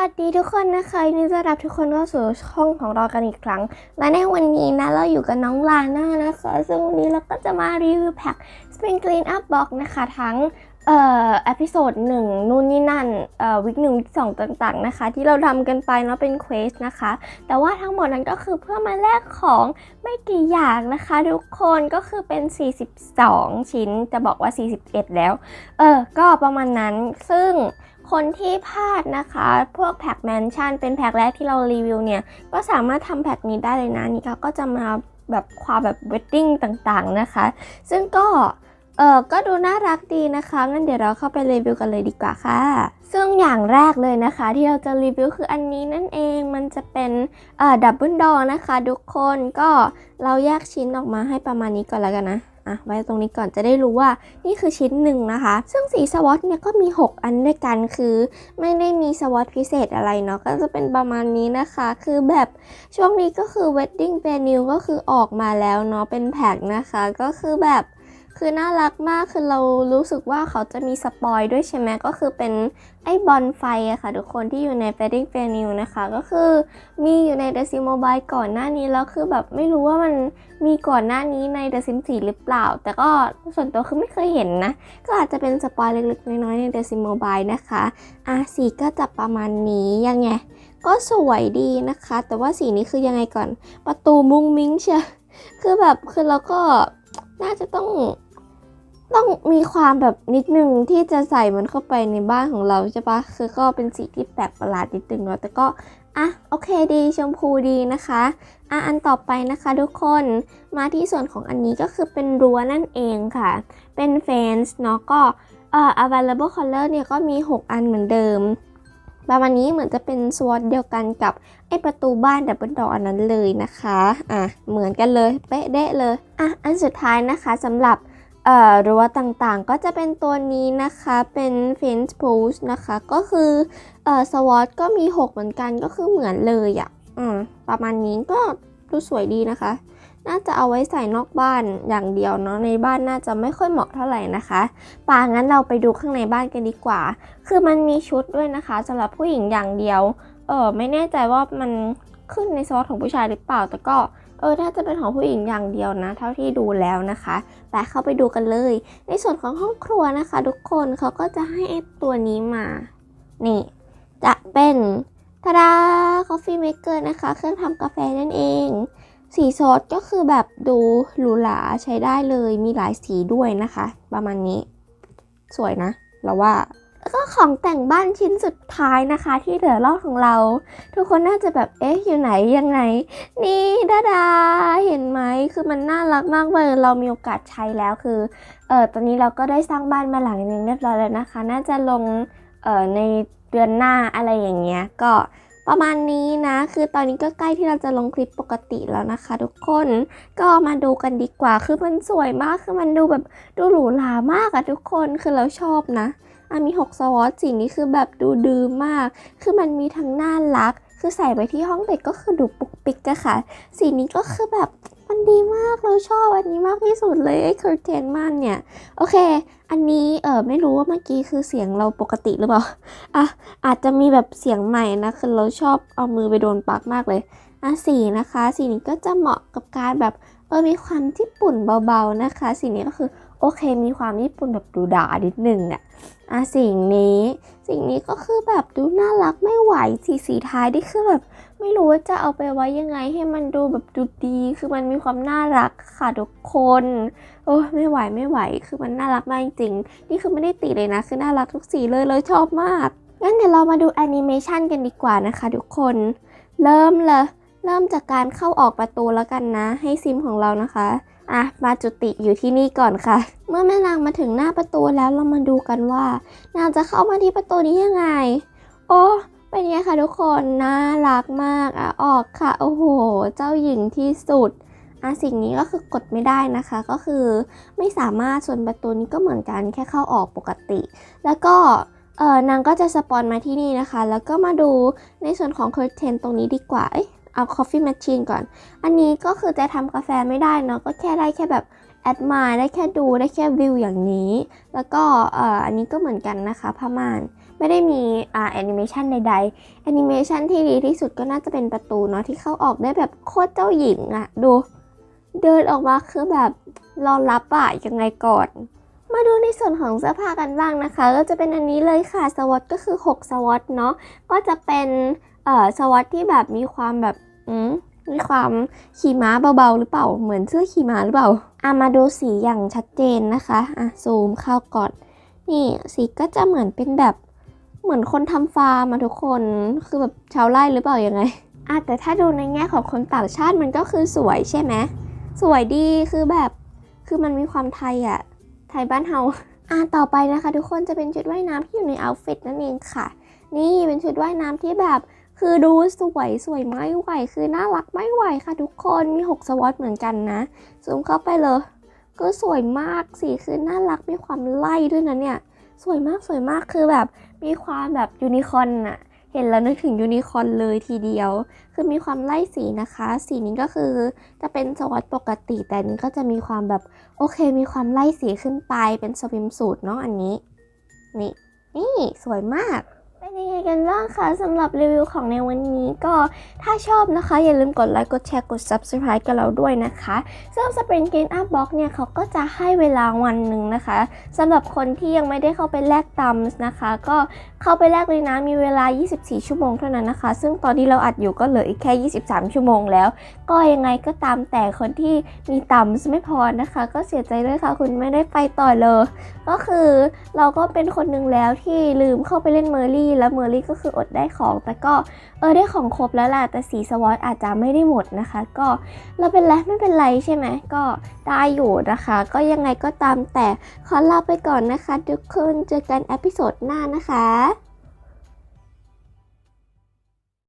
วัสดีทุกคนนะคะยินดีต้อนรับทุกคนเข้าสู่ช่องของเรากันอีกครั้ง และในวันนี้นะเราอยู่กับน้องลาน่านะคะ ซึ่งวันนี้เราก็จะมารีวิวแพ็ค Spring Clean Up Box นะคะ ทั้งเอ่อเอพิโซดหนึ่งนู่นนี่นั่นเอ่อวิกหนึ่งวิกสองต่างๆนะคะ ที่เราทำกันไปเนาะเป็นเควสนะคะ แต่ว่าทั้งหมดนั้นก็คือเพื่อมาแลกของไม่กี่อย่างนะคะ ทุกคนก็คือเป็น 42 ชิ้นจะบอกว่า 41 แล้ว เออก็ประมาณนั้นซึ่ง คนที่พลาดนะคะ พวกแพ็กแมนชั่นเป็นแพ็กแรกที่เรารีวิวเนี่ย ก็สามารถทำแพ็กนี้ได้เลยนะนี่ค่ะก็จะมาแบบความแบบเวดดิ้งต่างๆนะคะ ซึ่งก็เออก็ดูน่ารักดีนะคะ งั้นเดี๋ยวเราเข้าไปรีวิวกันเลยดีกว่าค่ะ ซึ่งอย่างแรกเลยนะคะ ที่เราจะรีวิวคืออันนี้นั่นเอง มันจะเป็นเอ่อดับเบิลดอนะคะทุกคน ก็เราแยกชิ้นออกมาให้ประมาณนี้ก่อนแล้วกันนะ อะไว้ตรงนี้ก่อนจะได้รู้ว่านี่คือชิ้นหนึ่งนะคะ ซึ่งสีสวอตเนี่ยก็มี 6 อันด้วยกันคือ ไม่ได้มีสวอตพิเศษอะไรเนาะก็จะเป็นประมาณนี้นะคะ คือแบบช่วงนี้ก็คือ wedding venue ก็คือออกมาแล้วเนาะเป็นแพ็กนะคะ ก็คือแบบ คือน่ารักมากคือเรารู้สึกว่าเขาจะมีสปอยด้วยใช่ไหมก็คือเป็นไอ้บอลไฟอะค่ะ ทุกคนที่อยู่ใน wedding venue นะคะ ก็คือมีอยู่ใน The Sim Mobile ก่อนหน้านี้แล้วคือแบบไม่รู้ว่ามันมีก่อนหน้านี้ใน The Sim 4 หรือเปล่า แต่ก็ส่วนตัวคือไม่เคยเห็นนะ ก็อาจจะเป็นสปอยเล็กๆ น้อยๆ ใน The Sim Mobile นะคะอะสีก็จะประมาณนี้ยังไง ก็สวยดีนะคะ แต่ว่าสีนี้คือยังไงก่อน ประตูมุ้งมิ้งเชียคือแบบคือเราก็น่าจะต้อง ต้องมีความแบบนิดนึงที่จะใส่มันเข้าไปในบ้านของเราใช่ปะคือก็เป็นสีที่แปลกประหลาดนิดนึงเนาะแต่ก็อะโอเคดีชมพูดีนะคะอะอันต่อไปนะคะทุกคนมาที่ส่วนของอันนี้ก็คือเป็นรั้วนั่นเองค่ะ เป็นเฟนส์เนาะก็เอ่อ available color เนี่ยก็มี 6 อันเหมือนเดิมประมาณนี้เหมือนจะเป็นสวอตเดียวกันกับไอประตูบ้านดับเบิลดออันนั้นเลยนะคะ อะ เหมือนกันเลย เป๊ะเด๊ะเลย อะ อันสุดท้ายนะคะสำหรับ รั้วต่างๆ ก็จะเป็นตัวนี้นะคะเป็น fence post นะคะ ก็คือเออสวอตก็มี 6 เหมือนกันก็คือเหมือนเลยอะ่ะประมาณนี้ก็ดูสวยดีนะคะ น่าจะเอาไว้ใส่นอกบ้านอย่างเดียวเนาะในบ้านน่าจะไม่ค่อยเหมาะเท่าไหร่นะคะป่างั้นเราไปดูข้างในบ้านกันดีกว่า คือมันมีชุดด้วยนะคะสำหรับผู้หญิงอย่างเดียวเออไม่แน่ใจว่ามันขึ้นในซอสของผู้ชายหรือเปล่าแต่ก็ เออถ้าจะเป็นของผู้หญิงอย่างเดียวนะ เท่าที่ดูแล้วนะคะไปเข้าไปดูกันเลย ในส่วนของห้องครัวนะคะ ทุกคนเขาก็จะให้ตัวนี้มา นี่ จะเป็นทาดา coffee maker นะคะ เครื่องทำกาแฟนั่นเอง สีซอสก็คือแบบดูหรูหราใช้ได้เลย มีหลายสีด้วยนะคะ ประมาณนี้ สวยนะ เราว่า ก็ของแต่งบ้านชิ้นสุดท้ายนะคะ ที่เหลือรอดของเรา ทุกคนน่าจะแบบเอ๊ะอยู่ไหนยังไง นี่ดาดาเห็นไหมคือมันน่ารักมากเลยเรามีโอกาสใช้แล้วคือเออตอนนี้เราก็ได้สร้างบ้านมาหลังหนึงเรียบร้อยแล้วนะคะ น่าจะลงเออในเดือนหน้าอะไรอย่างเงี้ยก็ประมาณนี้นะ คือตอนนี้ก็ใกล้ที่เราจะลงคลิปปกติแล้วนะคะ ทุกคน ก็มาดูกันดีกว่า คือมันสวยมาก คือมันดูแบบดูหรูหรามากอะทุกคน คือเราชอบนะ อะมี6สวอตสีนี้คือแบบดูดื้อมาก คือมันมีทั้งน่ารัก คือใส่ไปที่ห้องเด็กก็คือดูปุกปิกอะค่ะ สีนี้ก็คือแบบมันดีมากเราชอบอันนี้มากที่สุดเลยไอ้คอร์เทนมันเนี่ย โอเค อันนี้เออไม่รู้ว่าเมื่อกี้คือเสียงเราปกติหรือเปล่าอะอาจจะมีแบบเสียงใหม่นะคือเราชอบเอามือไปโดนปลั๊กมากเลยอะสีนะคะ สีนี้ก็จะเหมาะกับการแบบเออมีความญี่ปุ่นเบาๆนะคะ สีนี้ก็คือ โอเคมีความญี่ปุ่นแบบดูด่านิดนึงอะอะสิ่งนี้สิ่งนี้ก็คือแบบดูน่ารักไม่ไหวสีสีท้ายนี่คือแบบ ไม่รู้ว่าจะเอาไปไว้ยังไงให้มันดูแบบดูดี คือมันมีความน่ารักค่ะทุกคนโอ้ไม่ไหวไม่ไหว คือมันน่ารักมากจริงนี่คือไม่ได้ติเลยนะ คือน่ารักทุกสีเลยเลยชอบมากงั้นเดี๋ยวเรามาดูแอนิเมชันกันดีกว่านะคะทุกคน เริ่มเลยเริ่มจากการเข้าออกประตูแล้วกันนะ ให้ซิมของเรานะคะ อะมาจุติอยู่ที่นี่ก่อนค่ะ เมื่อแม่นางมาถึงหน้าประตูแล้วเรามาดูกันว่า นางจะเข้ามาที่ประตูนี้ยังไง โอ้เป็นไงคะทุกคนน่ารักมากอะออกค่ะ โอ้โห เจ้าหญิงที่สุดอะสิ่งนี้ก็คือกดไม่ได้นะคะ ก็คือไม่สามารถส่วนประตูนี้ก็เหมือนกันแค่เข้าออกปกติ แล้วก็เออนางก็จะสปอนมาที่นี่นะคะ แล้วก็มาดูในส่วนของ curtain ตรงนี้ดีกว่าเอ้ย เอา coffee machine ก่อน อันนี้ก็คือจะทำกาแฟไม่ได้เนาะก็แค่ได้แค่แบบแอดมาได้แค่ดูได้แค่วิวอย่างนี้ แล้วก็เอ่ออันนี้ก็เหมือนกันนะคะผ้าม่านไม่ได้มีอ่าแอนิเมชันใดๆแอนิเมชันที่ดีที่สุดก็น่าจะเป็นประตูเนาะที่เข้าออกได้แบบโคตรเจ้าหญิงอะดู เดินออกมาคือแบบรอรับอะยังไงก่อน มาดูในส่วนของเสื้อผ้ากันบ้างนะคะ ก็จะเป็นอันนี้เลยค่ะสวอตก็คือ 6 สวอตเนาะก็จะเป็น เอ่อสวอตที่แบบมีความแบบอืมมีความขี่ม้าเบาๆหรือเปล่า เหมือนเสื้อขี่ม้าหรือเปล่าอะมาดูสีอย่างชัดเจนนะคะอะซูมเข้าก่อน นี่สีก็จะเหมือนเป็นแบบเหมือนคนทำฟาร์มมาทุกคนคือแบบชาวไร่หรือเปล่ายังไงอะแต่ถ้าดูในแง่ของคนต่างชาติมันก็คือสวยใช่ไหมสวยดีคือแบบคือมันมีความไทยอะไทยบ้านเฮาอะต่อไปนะคะ ทุกคนจะเป็นชุดว่ายน้ำที่อยู่ในเอาท์ฟิตนั่นเองค่ะ นี่เป็นชุดว่ายน้ำที่แบบ คือดูสวยสวยไม่ไหวคือน่ารักไม่ไหวค่ะทุกคนมี 6 สวอตเหมือนกันนะ ซูมเข้าไปเลยก็สวยมากสีคือน่ารักมีความไล่ด้วยนะเนี่ยสวยมากสวยมากคือแบบมีความแบบยูนิคอนอะเห็นแล้วนึกถึงยูนิคอนเลยทีเดียว คือมีความไล่สีนะคะ สีนี้ก็คือจะเป็นสวอตปกติแต่นี้ก็จะมีความแบบโอเค มีความไล่สีขึ้นไปเป็นสวิมสูทเนาะอันนี้ นี่นี่สวยมาก เป็นยังไงกันบ้างคะสำหรับรีวิวของในวันนี้ก็ถ้าชอบนะคะ อย่าลืมกดไลค์กดแชร์กด subscribe กับเราด้วยนะคะซึ่ง Spring Gain Up Box เนี่ยเขาก็จะให้เวลาวันหนึ่งนะคะสำหรับคนที่ยังไม่ได้เข้าไปแลกตัมส์นะคะ ก็เข้าไปแลกเลยนะมีเวลา 24 ชั่วโมงเท่านั้นนะคะ ซึ่งตอนที่เราอัดอยู่ก็เหลืออีกแค่ 23 ชั่วโมงแล้ว ก็ยังไงก็ตามแต่คนที่มีตัมส์ไม่พอนะคะ ก็เสียใจด้วยค่ะคุณไม่ได้ไปต่อเลย ก็คือเราก็เป็นคนหนึ่งแล้วที่ลืมเข้าไปเล่นเมอร์รี่แล้วเมอร์ลี่ก็คืออดได้ของ แต่ก็เออได้ของครบแล้วล่ะ แต่สีสวอตอาจจะไม่ได้หมดนะคะ ก็เราเป็นไรไม่เป็นไรใช่ไหมก็ได้อยู่นะคะ ก็ยังไงก็ตามแต่ขอลาไปก่อนนะคะ ทุกคนเจอกันอพิโซดหน้านะคะ